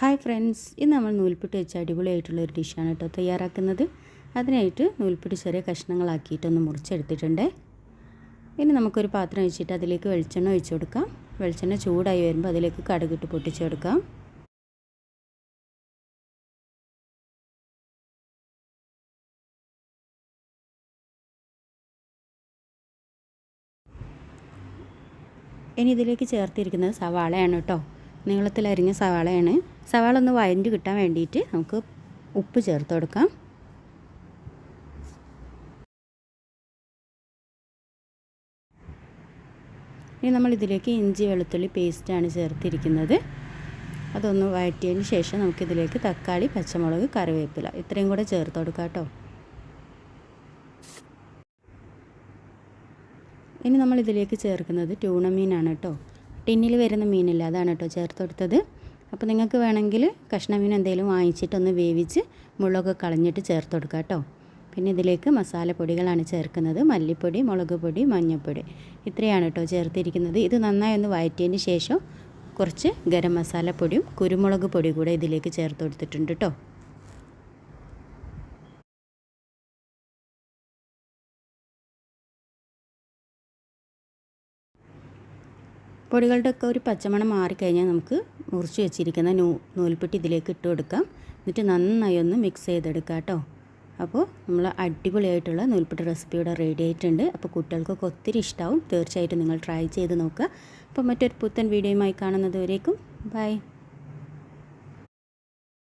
Hi friends ഇന്ന് നമ്മൾ നൂൽപ്പിട്ട് വെച്ച് അടിപൊളിയായിട്ടുള്ള ഒരു ഡിഷാണ് കേട്ടോ തയ്യാറാക്കുന്നത്. അതിനായിട്ട് നൂൽപ്പിട്ട് ചെറിയ കഷ്ണങ്ങളാക്കിയിട്ടൊന്ന് മുറിച്ചെടുത്തിട്ടുണ്ട്. ഇനി നമുക്കൊരു പാത്രം വെച്ചിട്ട് അതിലേക്ക് വെളിച്ചെണ്ണ ഒഴിച്ചു കൊടുക്കാം. വെളിച്ചെണ്ണ ചൂടായി വരുമ്പോൾ അതിലേക്ക് കടുകിട്ട് പൊട്ടിച്ചു കൊടുക്കാം. ഇനി ഇതിലേക്ക് ചേർത്തിരിക്കുന്നത് സവാളയാണ് കേട്ടോ. നീളത്തിൽ അരിഞ്ഞ സവാളയാണ്. സവാള ഒന്ന് വഴണ്ട് കിട്ടാൻ വേണ്ടിയിട്ട് നമുക്ക് ഉപ്പ് ചേർത്ത് കൊടുക്കാം. ഇനി നമ്മൾ ഇതിലേക്ക് ഇഞ്ചി വെളുത്തുള്ളി പേസ്റ്റാണ് ചേർത്തിരിക്കുന്നത്. അതൊന്ന് വഴറ്റിയതിന് ശേഷം നമുക്കിതിലേക്ക് തക്കാളി പച്ചമുളക് കറിവേപ്പില ഇത്രയും കൂടെ ചേർത്ത് കൊടുക്കാം കേട്ടോ. ഇനി നമ്മൾ ഇതിലേക്ക് ചേർക്കുന്നത് ട്യൂണമീനാണ് കേട്ടോ. ടിന്നിൽ വരുന്ന മീനില്ല അതാണ് കേട്ടോ ചേർത്ത് കൊടുത്തത് അപ്പോൾ നിങ്ങൾക്ക് വേണമെങ്കിൽ കഷ്ണ മീൻ എന്തെങ്കിലും വാങ്ങിച്ചിട്ടൊന്ന് വേവിച്ച് മുളക് കളഞ്ഞിട്ട് ചേർത്ത് കൊടുക്കുക കേട്ടോ. പിന്നെ ഇതിലേക്ക് മസാലപ്പൊടികളാണ് ചേർക്കുന്നത്. മല്ലിപ്പൊടി മുളക് പൊടി മഞ്ഞൾപ്പൊടി. ഇത്രയാണ് കേട്ടോ ചേർത്തിരിക്കുന്നത്. ഇത് നന്നായി ഒന്ന് വഴറ്റിയതിന് ശേഷം കുറച്ച് ഗരം മസാലപ്പൊടിയും കുരുമുളക് പൊടി കൂടെ ഇതിലേക്ക് ചേർത്ത് കൊടുത്തിട്ടുണ്ട് കേട്ടോ. പൊടികളുടെ ഒക്കെ ഒരു പച്ചമണം മാറിക്കഴിഞ്ഞാൽ നമുക്ക് മുറിച്ച് വെച്ചിരിക്കുന്ന നൂ നൂൽപ്പെട്ടി ഇതിലേക്ക് ഇട്ട് കൊടുക്കാം. എന്നിട്ട് നന്നായി ഒന്ന് മിക്സ് ചെയ്തെടുക്കാം കേട്ടോ. അപ്പോൾ നമ്മൾ അടിപൊളിയായിട്ടുള്ള നൂൽപ്പെട്ടി റെസിപ്പി ഇവിടെ റെഡി ആയിട്ടുണ്ട്. അപ്പോൾ കുട്ടികൾക്കൊക്കെ ഒത്തിരി ഇഷ്ടമാവും തീർച്ചയായിട്ടും നിങ്ങൾ ട്രൈ ചെയ്ത് നോക്കുക. അപ്പോൾ മറ്റൊരു പുത്തൻ വീഡിയോയുമായി കാണുന്നത് വരേക്കും. ബൈ